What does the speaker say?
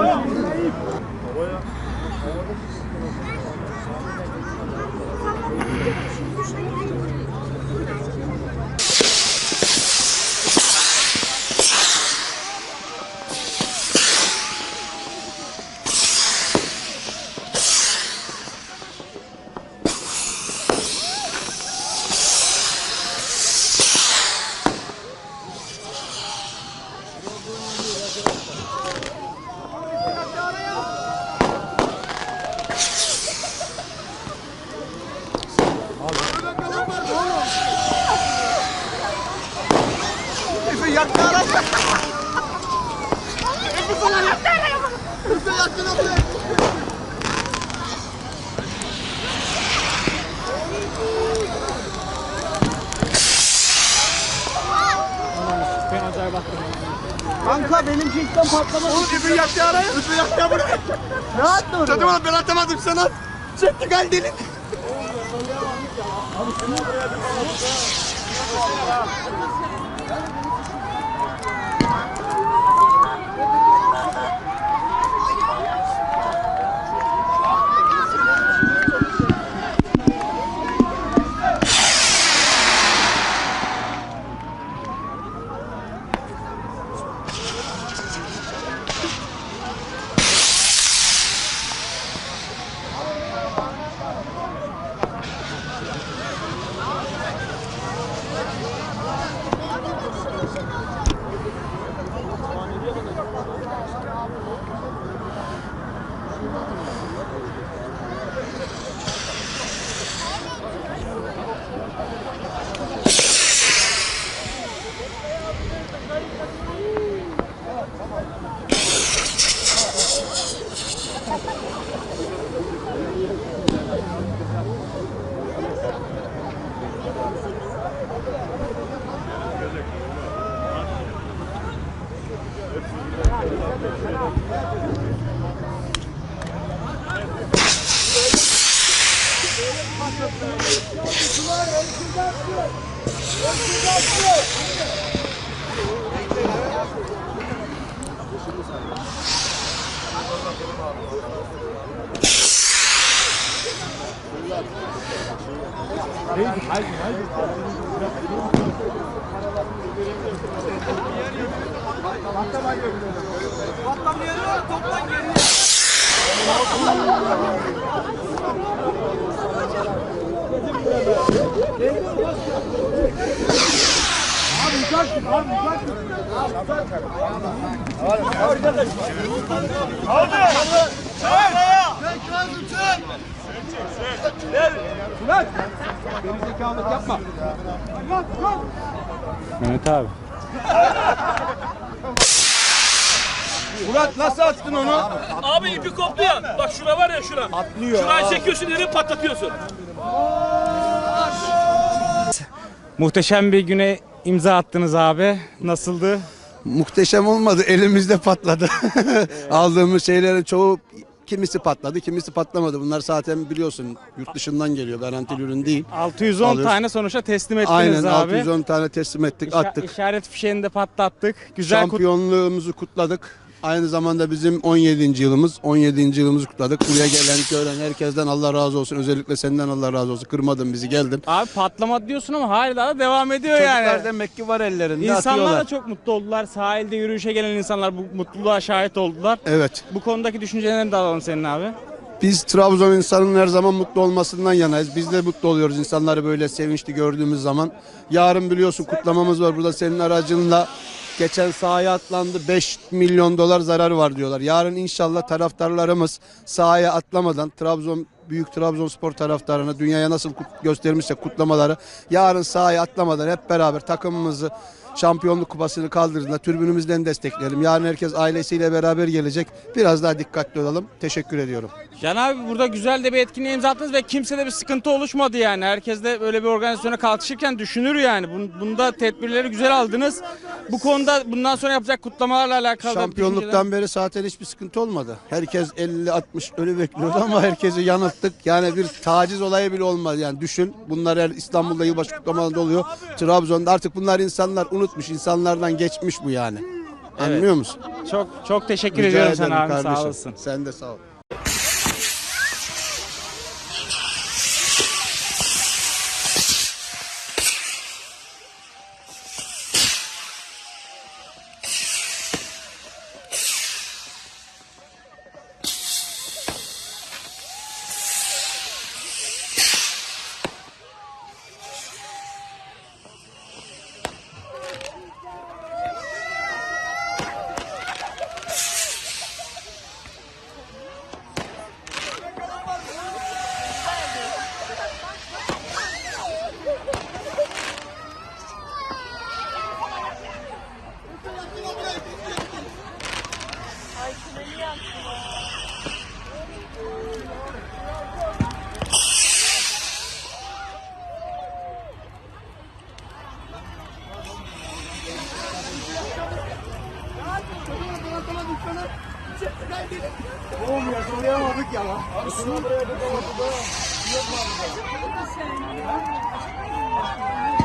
arkasında. Kanka benim cinsten patlamadı. Oğlum ipi yaktı araya. İpi yaktı buraya. Ne attı oraya? Dedim ben atamadım sana. Çekti Haydi haydi haydi. Patlamaya gönderiyorum. Patlamaya toplan geriye gal delin. Mehmet abi. Murat nasıl attın onu? Abi ipi koptu ya. Bak şura var ya şura. Atlıyor. Şurayı çekiyorsun yeri patlatıyorsun. Muhteşem bir güne imza attınız abi. Nasıldı? Muhteşem olmadı. Elimizde patladı. Aldığımız şeylerin çoğu kimisi patladı, kimisi patlamadı. Bunlar zaten biliyorsun yurt dışından geliyor. Garantili ürün değil. 610 Alıyoruz. tane sonuçta teslim ettiniz Aynen abi. 610 tane teslim ettik, İşa- attık. İşaret fişeğini de patlattık. Güzel kut- Şampiyonluğumuzu kutladık. Aynı zamanda bizim 17. yılımız. 17. yılımızı kutladık. Buraya gelen, gören herkesten Allah razı olsun. Özellikle senden Allah razı olsun. Kırmadın bizi, geldin. Abi patlama diyorsun ama hala da devam ediyor Çocuklar yani. demek ki var ellerinde İnsanlar atıyorlar. da çok mutlu oldular. Sahilde yürüyüşe gelen insanlar bu mutluluğa şahit oldular. Evet. Bu konudaki düşüncelerini de alalım senin abi. Biz Trabzon insanın her zaman mutlu olmasından yanayız. Biz de mutlu oluyoruz insanları böyle sevinçli gördüğümüz zaman. Yarın biliyorsun kutlamamız var burada senin aracınla. Geçen sahaya atlandı 5 milyon dolar zararı var diyorlar. Yarın inşallah taraftarlarımız sahaya atlamadan Trabzon büyük Trabzonspor taraftarına dünyaya nasıl kut- göstermişse kutlamaları yarın sahaya atlamadan hep beraber takımımızı şampiyonluk kupasını kaldırdığında tribünümüzden destekleyelim. Yarın herkes ailesiyle beraber gelecek. Biraz daha dikkatli olalım. Teşekkür ediyorum. Can abi burada güzel de bir etkinliğe imza attınız ve kimsede bir sıkıntı oluşmadı yani. Herkes de böyle bir organizasyona kalkışırken düşünür yani. Bun- Bunda tedbirleri güzel aldınız. Bu konuda bundan sonra yapacak kutlamalarla alakalı da Şampiyonluktan beri zaten hiçbir sıkıntı olmadı. Herkes 50-60 ölü bekliyordu ama herkesi yanılttık. Yani bir taciz olayı bile olmadı. Yani düşün bunlar her İstanbul'da yılbaşı kutlamalarında oluyor. Trabzon'da artık bunlar insanlar unutmuş. insanlardan geçmiş bu yani. Anlıyor musun? Çok çok teşekkür Rica ediyorum ederim sana abi kardeşim. sağ olasın. Sen de sağ ol. Sen öyle bir tanrılaşık yapacağını